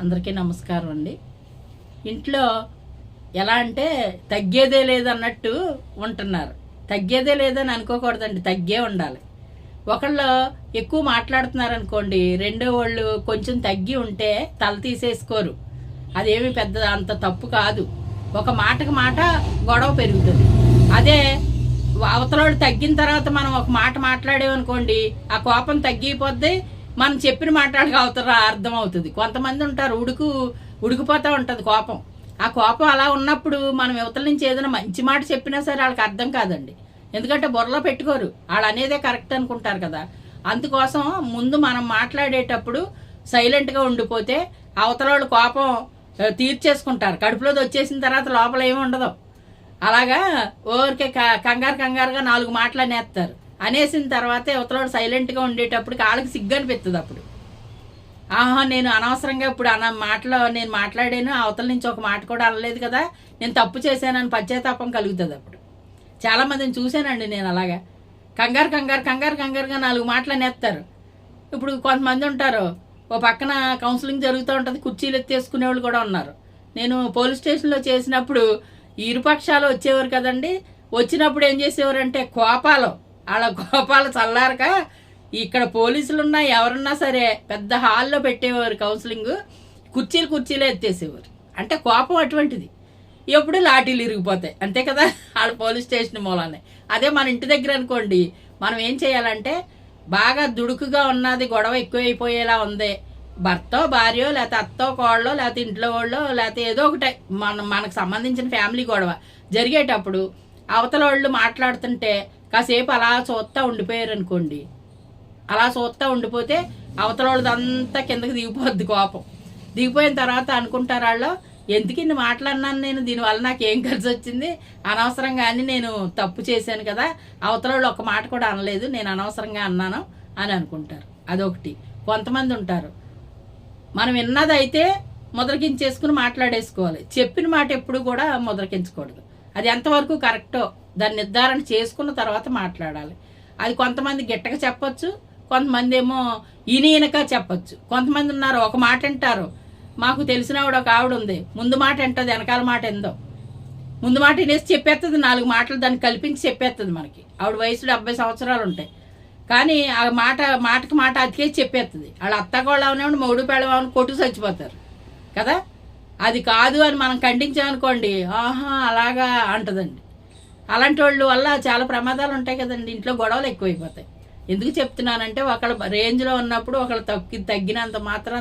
అందరికీ నమస్కారం అండి. ఇంట్లో ఎలా అంటే తగ్గేదే లేదన్నట్టు ఉంటున్నారు. తగ్గేదే లేదని అనుకోకూడదండి తగ్గే ఉండాలి. ఒకళ్ళు ఎక్కువ మాట్లాడుతున్నారు అనుకోండి రెండో వాళ్ళు కొంచెం తగ్గి ఉంటే తల తీసేసుకోరు. అదేమి పెద్ద అంత తప్పు కాదు. ఒక మాటకు మాట గొడవ పెరుగుతుంది. అదే అవతలోడు తగ్గిన తర్వాత మనం ఒక మాట మాట్లాడేమనుకోండి ఆ కోపం తగ్గిపోద్ది మనం చెప్పిన మాట్లాడక అవతల అర్థం అవుతుంది. కొంతమంది ఉంటారు ఉడుకు ఉడికిపోతూ ఉంటుంది కోపం. ఆ కోపం అలా ఉన్నప్పుడు మనం యువతల నుంచి ఏదైనా మంచి మాట చెప్పినా సరే వాళ్ళకి అర్థం కాదండి. ఎందుకంటే బుర్రలో పెట్టుకోరు. వాళ్ళు అనేదే కరెక్ట్ అనుకుంటారు కదా. అందుకోసం ముందు మనం మాట్లాడేటప్పుడు సైలెంట్గా ఉండిపోతే అవతల వాళ్ళు కోపం తీర్చేసుకుంటారు. కడుపులోది వచ్చేసిన తర్వాత లోపల ఏమి ఉండదు. అలాగా ఊరికే క- కంగారు కంగారుగా నాలుగు మాటలు అనేస్తారు. అనేసిన తర్వాత యువతలోడు సైలెంట్గా ఉండేటప్పుడు వాళ్ళకి సిగ్గు అనిపిస్తుంది అప్పుడు. ఆహా నేను అనవసరంగా ఇప్పుడు అన్న మాటలో నేను మాట్లాడాను అవతల నుంచి ఒక మాట కూడా అనలేదు కదా నేను తప్పు చేశానని పశ్చాత్తాపం కలుగుతుంది అప్పుడు. చాలామందిని చూశానండి నేను అలాగా. కంగారు కంగారు కంగారు కంగారుగా నాలుగు మాటలు అనేస్తారు ఇప్పుడు కొంతమంది ఉంటారు ఓ పక్కన కౌన్సిలింగ్ జరుగుతూ ఉంటుంది కుర్చీలు ఎత్తేసుకునే వాళ్ళు కూడా ఉన్నారు. నేను పోలీస్ స్టేషన్లో చేసినప్పుడు ఇరుపక్షాలు వచ్చేవారు కదండి వచ్చినప్పుడు ఏం చేసేవారంటే కోపాలు. వాళ్ళ కోపాలు చల్లారక ఇక్కడ పోలీసులు ఉన్నా ఎవరున్నా సరే పెద్ద హాల్లో పెట్టేవారు కౌన్సిలింగ్. కుర్చీలు కుర్చీలే ఎత్తేసేవారు. అంటే కోపం అటువంటిది. ఎప్పుడు లాఠీలు ఇరిగిపోతాయి. అంతే కదా? వాళ్ళ పోలీస్ స్టేషన్ మూలానే. అదే మన ఇంటి దగ్గర అనుకోండి మనం ఏం చేయాలంటే బాగా దుడుకుగా ఉన్నది గొడవ ఎక్కువైపోయేలా ఉంది. భర్త భార్యో లేకపోతే అత్తో కోళ్ళో లేకపోతే ఇంట్లో వాళ్ళో లేకపోతే ఏదో ఒకటి. మన మనకు సంబంధించిన ఫ్యామిలీ గొడవ జరిగేటప్పుడు అవతల వాళ్ళు మాట్లాడుతుంటే కాసేపు అలా చూస్తా ఉండిపోయారు అనుకోండి అలా చూస్తా ఉండిపోతే అవతల వాళ్ళదంతా కిందకి దిగిపోద్ది కోపం. దిగిపోయిన తర్వాత అనుకుంటారు వాళ్ళు ఎందుకు ఇన్ని మాట్లాడినాను నేను? దీనివల్ల నాకు ఏం ఖర్చు వచ్చింది? అనవసరంగా అని నేను తప్పు చేశాను కదా అవతల వాళ్ళు ఒక మాట కూడా అనలేదు నేను అనవసరంగా అన్నాను అని అనుకుంటారు. అదొకటి. కొంతమంది ఉంటారు మనం విన్నదైతే ముద్రకించేసుకుని మాట్లాడేసుకోవాలి. చెప్పిన మాట ఎప్పుడు కూడా మొదలకించకూడదు అది ఎంతవరకు కరెక్టో దాన్ని నిర్ధారణ చేసుకున్న తర్వాత మాట్లాడాలి. అది కొంతమంది గిట్టక చెప్పొచ్చు కొంతమంది ఏమో ఈయనక చెప్పొచ్చు. కొంతమంది ఉన్నారు ఒక మాట వింటారు. మాకు తెలిసినవిడ ఒక ఆవిడ ఉంది. ముందు మాట వింటది వెనకాల మాట ఎందో ముందు మాట వినేసి చెప్పేస్తుంది నాలుగు మాటలు దాన్ని కల్పించి చెప్పేస్తుంది మనకి. ఆవిడ వయసు డెబ్బై సంవత్సరాలు ఉంటాయి. కానీ ఆ మాట మాటకి మాట అతికేసి చెప్పేస్తుంది వాళ్ళ అత్తగోళ్ళు అవనివ్వండి మౌడు పెళ్ళవని కొట్టు చచ్చిపోతారు. కదా? అది కాదు అని మనం ఖండించామనుకోండి ఆహా అలాగా అంటదండి. అలాంటి వాళ్ళు వల్ల చాలా ప్రమాదాలు ఉంటాయి కదండి ఇంట్లో గొడవలు ఎక్కువైపోతాయి. ఎందుకు చెప్తున్నానంటే ఒకళ్ళ రేంజ్లో ఉన్నప్పుడు ఒకళ్ళు తగ్గి తగ్గినంత మాత్రం